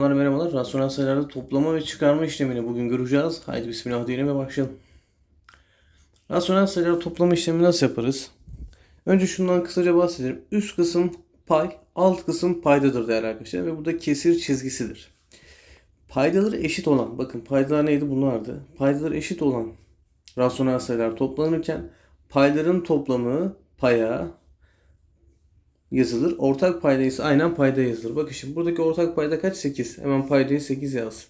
Merhabalar merhabalar. Rasyonel sayılarda toplama ve çıkarma işlemini bugün göreceğiz. Haydi bismillah diyelim ve başlayalım. Rasyonel sayılarda toplama işlemi nasıl yaparız? Önce şundan kısaca bahsedelim. Üst kısım pay, alt kısım paydadır değerli arkadaşlar ve bu da kesir çizgisidir. Paydaları eşit olan, bakın paydalar neydi bunlardı. Paydaları eşit olan rasyonel sayılar toplanırken payların toplamı paya, yazılır. Ortak payda ise aynen payda yazılır. Bakın şimdi buradaki ortak payda kaç? 8. Hemen paydayı 8 yaz.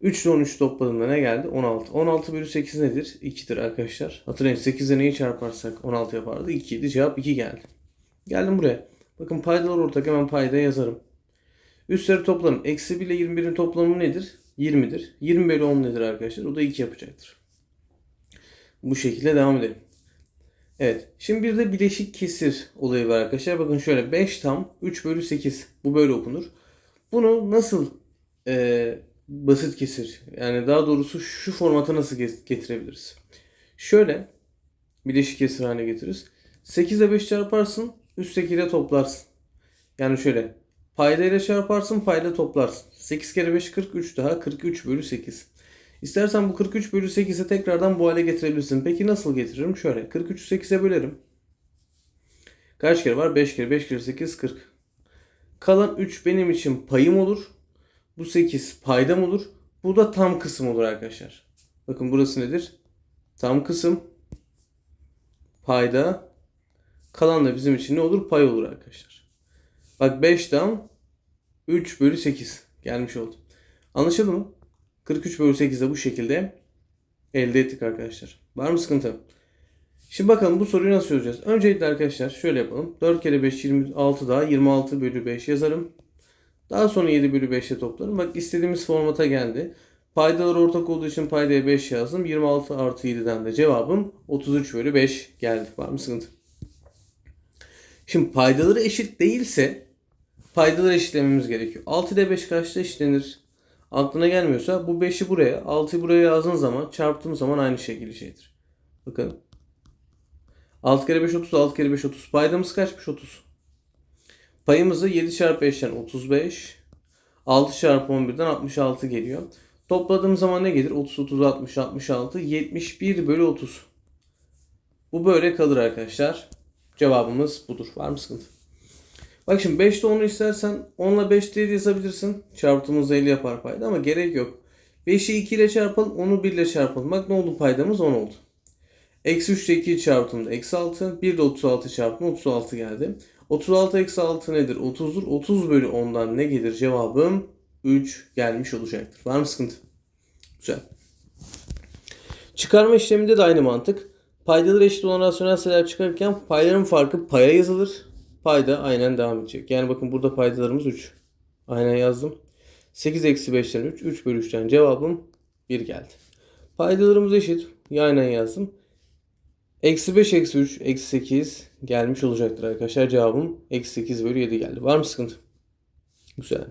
3 ile 13 topladığımda ne geldi? 16. 16 bölü 8 nedir? 2'dir arkadaşlar. Hatırlayın 8 ile neyi çarparsak 16 yapardı? 2 idi. Cevap 2 geldi. Geldim buraya. Bakın paydalar ortak hemen payda yazarım. Üstleri toplarım. Eksi 1 ile 21'in toplamı nedir? 20'dir. 20 bölü 10 nedir arkadaşlar? O da 2 yapacaktır. Bu şekilde devam edelim. Evet. Şimdi bir de bileşik kesir olayı var arkadaşlar. Bakın şöyle 5 tam 3 bölü 8. Bu böyle okunur. Bunu nasıl e, basit kesir yani daha doğrusu şu formata nasıl getirebiliriz? Şöyle bileşik kesir haline getiririz. 8 ile 5 çarparsın üstteki ile toplarsın. Yani şöyle payda ile çarparsın payda toplarsın. 8 kere 5 43 daha 43 bölü 8. İstersen bu 43 bölü 8'i tekrardan bu hale getirebilirsin. Peki nasıl getiririm? Şöyle 43'ü 8'e bölerim. Kaç kere var? 5 kere. 5 kere 8 40. Kalan 3 benim için payım olur. Bu 8 paydam olur. Bu da tam kısım olur arkadaşlar. Bakın burası nedir? Tam kısım. Payda. Kalan da bizim için ne olur? Pay olur arkadaşlar. Bak 5 tam 3 bölü 8 gelmiş oldu. Anlaşıldı mı? 43 bölü 8'de bu şekilde elde ettik arkadaşlar. Var mı sıkıntı? Şimdi bakalım bu soruyu nasıl çözeceğiz? Öncelikle arkadaşlar şöyle yapalım. 4 kere 5 26 daha 26 bölü 5 yazarım. Daha sonra 7 bölü 5'e toplarım. Bak istediğimiz formata geldi. Paydalar ortak olduğu için paydaya 5 yazdım. 26 artı 7'den de cevabım 33 bölü 5 geldi. Var mı sıkıntı? Şimdi paydaları eşit değilse paydaları eşitlememiz gerekiyor. 6 ile 5 kaçta eşitlenir? Aklına gelmiyorsa bu 5'i buraya 6'yı buraya yazdığın zaman çarptığım zaman aynı şekilde şeydir. Bakın. 6 kere 5 30 6 kere 5 30. Paydamız kaçmış 30. Payımızı 7 çarpı 5'ten 35. 6 çarpı 11'den 66 geliyor. Topladığım zaman ne gelir? 30 30 60 66 71 bölü 30. Bu böyle kalır arkadaşlar. Cevabımız budur. Var mı sıkıntı? Bak şimdi 5'te 10'u istersen 10 ile 5 diye yazabilirsin. Çarptığımızda 50 yapar payda ama gerek yok. 5'i 2 ile çarpalım 10'u 1 ile çarpalım. Bak ne oldu paydamız 10 oldu. Eksi 3 ile 2'yi çarptığımda eksi 6. 1 de 36 çarptım 36 geldi. 36 eksi 6 nedir? 30'dur. 30 bölü 10'dan ne gelir? Cevabım 3 gelmiş olacaktır. Var mı sıkıntı? Güzel. Çıkarma işleminde de aynı mantık. Paydaları eşit olan rasyonel sayılar çıkarırken payların farkı paya yazılır. Payda aynen devam edecek. Yani bakın burada paydalarımız 3. Aynen yazdım. 8 eksi 5'ten 3. 3 bölü 3'ten cevabım 1 geldi. Paydalarımız eşit. Aynen yazdım. Eksi 5 eksi 3 eksi 8 gelmiş olacaktır arkadaşlar. Cevabım eksi 8 bölü 7 geldi. Var mı sıkıntı? Güzel.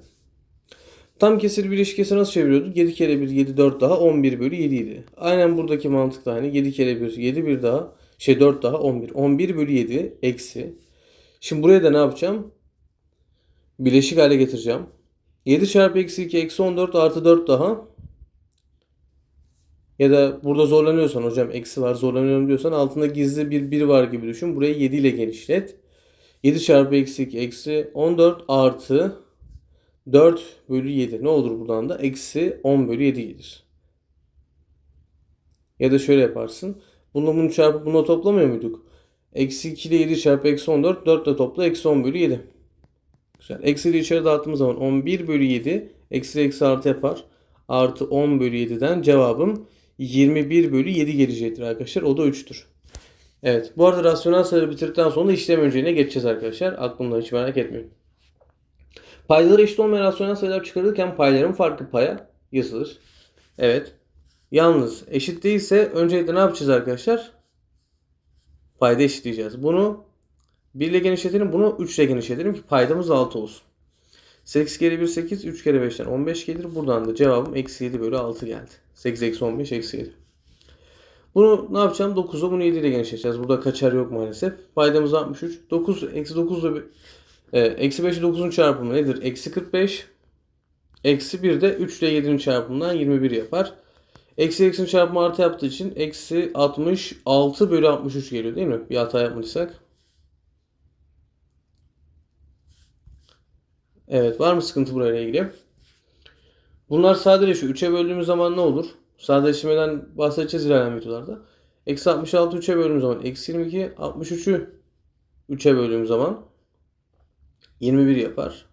Tam kesir bir ilişkisi nasıl çeviriyorduk? 7 kere 1 7 4 daha 11 bölü 7 idi. Aynen buradaki mantık da aynı. 7 kere 1 7 1 daha şey 4 daha 11. 11 bölü 7 eksi Şimdi buraya da ne yapacağım? Bileşik hale getireceğim. 7 çarpı eksi 2 eksi 14 artı 4 daha. Ya da burada zorlanıyorsan hocam eksi var zorlanıyorum diyorsan altında gizli bir 1 var gibi düşün. Burayı 7 ile genişlet. 7 çarpı eksi 2 eksi 14 artı 4 bölü 7. Ne olur buradan da? Eksi 10 bölü 7 gelir. Ya da şöyle yaparsın. Bunu bunu çarpıp bunu toplamıyor muyduk? Eksi 2 ile 7 çarpı eksi 14. 4 ile topla eksi 10 bölü 7. Güzel. Eksi ile içeri dağıttığımız zaman 11 bölü 7. Eksi eksi artı yapar. Artı 10 bölü 7'den cevabım 21 bölü 7 gelecektir arkadaşlar. O da 3'tür. Evet. Bu arada rasyonel sayıları bitirdikten sonra işlem önceliğine geçeceğiz arkadaşlar. Aklımda hiç merak etmeyin. Paydaları eşit olmayan rasyonel sayılar çıkarırken payların farkı paya yazılır. Evet. Yalnız eşit değilse öncelikle ne yapacağız arkadaşlar? Payda eşitleyeceğiz. Bunu 1 ile genişletelim. Bunu 3 ile genişletelim ki paydamız 6 olsun. 8 kere 1 8. 3 kere 5'ten 15 gelir. Buradan da cevabım eksi 7 bölü 6 geldi. 8 eksi 15 eksi 7. Bunu ne yapacağım? 9'a bunu 7 ile genişleteceğiz. Burada kaçar yok maalesef. Paydamız 63. 9 eksi 9 ile eksi 5 ile 9'un çarpımı nedir? Eksi 45. Eksi 1 de 3 ile 7'nin çarpımından 21 yapar. Eksi eksinin çarpımı artı yaptığı için eksi 66 bölü 63 geliyor değil mi? Bir hata yapmadıysak. Evet var mı sıkıntı burayla ilgili? Bunlar sadeleşiyor. 3'e böldüğümüz zaman ne olur? Sadeleşmeden bahsedeceğiz ilerleyen videolarda. Eksi 66 3'e böldüğümüz zaman eksi 22 63'ü 3'e böldüğüm zaman 21 yapar.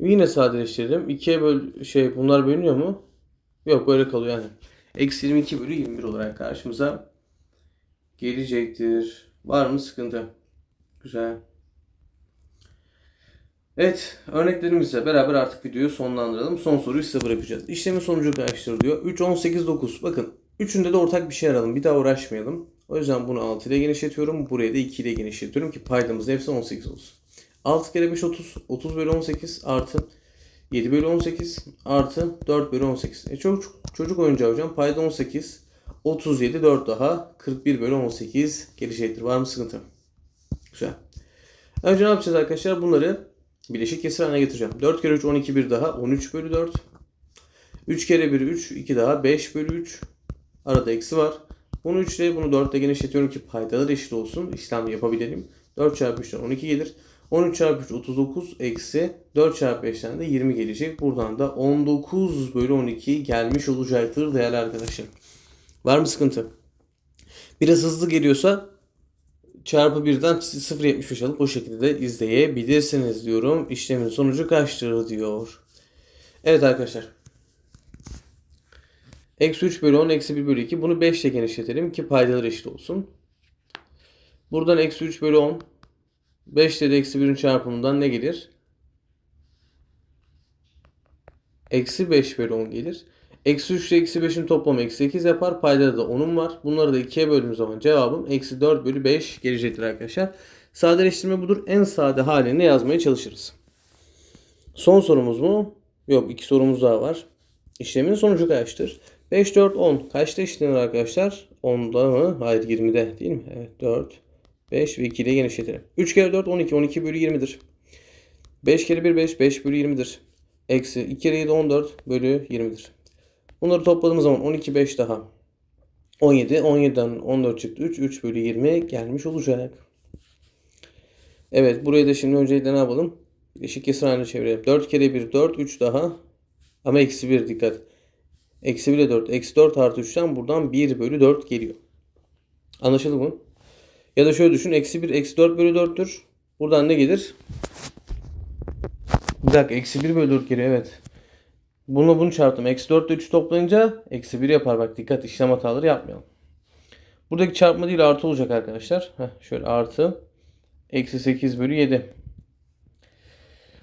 Yine sadeleştirelim. 2'ye böl şey bunlar bölünüyor mu? Yok böyle kalıyor yani. Eksi 22 bölü 21 olarak karşımıza gelecektir. Var mı sıkıntı? Güzel. Evet, örneklerimizle beraber artık videoyu sonlandıralım. Son soruyu size bırakacağız. İşlemin sonucu karşıdır diyor. 3, 18, 9. Bakın, üçünde de ortak bir şey aralım. Bir daha uğraşmayalım. O yüzden bunu 6 ile genişletiyorum. Buraya da 2 ile genişletiyorum ki paydamız hepsi 18 olsun. 6 kere 5 30. 30 bölü 18 artı 7 bölü 18 artı 4 bölü 18. E çocuk, çocuk oyuncağı hocam. Payda 18. 37 4 daha 41 bölü 18 gelecektir. Var mı sıkıntı? Güzel. Önce ne yapacağız arkadaşlar? Bunları bileşik kesir haline getireceğim. 4 kere 3 12 bir daha 13 bölü 4. 3 kere 1 3 2 daha 5 bölü 3. Arada eksi var. Bunu 3 ile bunu 4 ile genişletiyorum ki paydalar eşit olsun. İşlem yapabilelim. 4 çarpı 3'ten 12 gelir. 13 çarpı 3 39 eksi 4 çarpı 5'ten de 20 gelecek. Buradan da 19 bölü 12 gelmiş olacaktır değerli arkadaşlar. Var mı sıkıntı? Biraz hızlı geliyorsa çarpı 1'den 0.75 alıp o şekilde de izleyebilirsiniz diyorum. İşlemin sonucu kaçtır diyor. Evet arkadaşlar. Eksi 3 bölü 10 eksi 1 bölü 2. Bunu 5 ile genişletelim ki paydalar eşit olsun. Buradan eksi 3 bölü 10 5 ile eksi 1'in çarpımından ne gelir? Eksi 5 bölü 10 gelir. Eksi 3 ile eksi 5'in toplamı eksi 8 yapar. Paydada da 10'um var. Bunları da 2'ye böldüğüm zaman cevabım eksi 4 bölü 5 gelecektir arkadaşlar. Sadeleştirme budur. En sade halini yazmaya çalışırız. Son sorumuz mu? Yok iki sorumuz daha var. İşlemin sonucu kaçtır? 5, 4, 10. Kaçta işlenir arkadaşlar? 10'da mı? Hayır 20'de değil mi? Evet 4, 5 ve 2 ile genişletelim. 3 kere 4 12. 12 bölü 20'dir. 5 kere 1 5. 5 bölü 20'dir. Eksi 2 kere 7 14 bölü 20'dir. Bunları topladığımız zaman 12 5 daha 17. 17'den 14 çıktı. 3. 3 bölü 20 gelmiş olacak. Evet burayı da şimdi öncelikle ne yapalım? Eşik kesir haline çevirelim. 4 kere 1 4. 3 daha. Ama eksi 1 dikkat. Eksi 1 ile 4. Eksi 4 artı 3'ten buradan 1 bölü 4 geliyor. Anlaşıldı mı? Ya da şöyle düşün. Eksi 1 eksi 4 bölü 4'tür. Buradan ne gelir? Bir dakika. Eksi 1 bölü 4 geliyor. Evet. Bunu bunu çarptım. Eksi 4 ile 3 toplayınca eksi 1 yapar. Bak dikkat işlem hataları yapmayalım. Buradaki çarpma değil artı olacak arkadaşlar. Heh, şöyle artı. Eksi 8 bölü 7.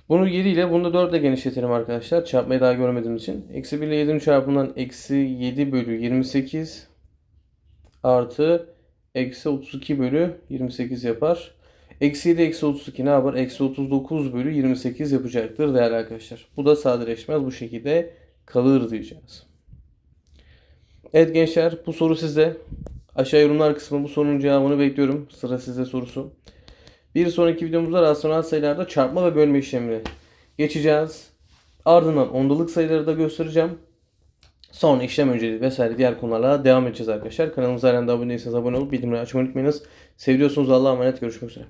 Bunu 7 ile bunu da 4 ile genişletelim arkadaşlar. Çarpmayı daha görmediğim için. Eksi 1 ile 7'nin çarpımından eksi 7 bölü 28 artı eksi 32 bölü 28 yapar. Eksi 7 eksi 32 ne yapar? Eksi 39 bölü 28 yapacaktır değerli arkadaşlar. Bu da sadeleşmez. Bu şekilde kalır diyeceğiz. Evet gençler bu soru sizde. Aşağı yorumlar kısmı bu sorunun cevabını bekliyorum. Sıra sizde sorusu. Bir sonraki videomuzda rasyonel sayılarda çarpma ve bölme işlemini geçeceğiz. Ardından ondalık sayıları da göstereceğim. Sonra işlem önceliği vesaire diğer konularla devam edeceğiz arkadaşlar. Kanalımıza halen de abone değilseniz abone olup bildirimleri açmayı unutmayınız. Seviyorsunuz Allah'a emanet görüşmek üzere.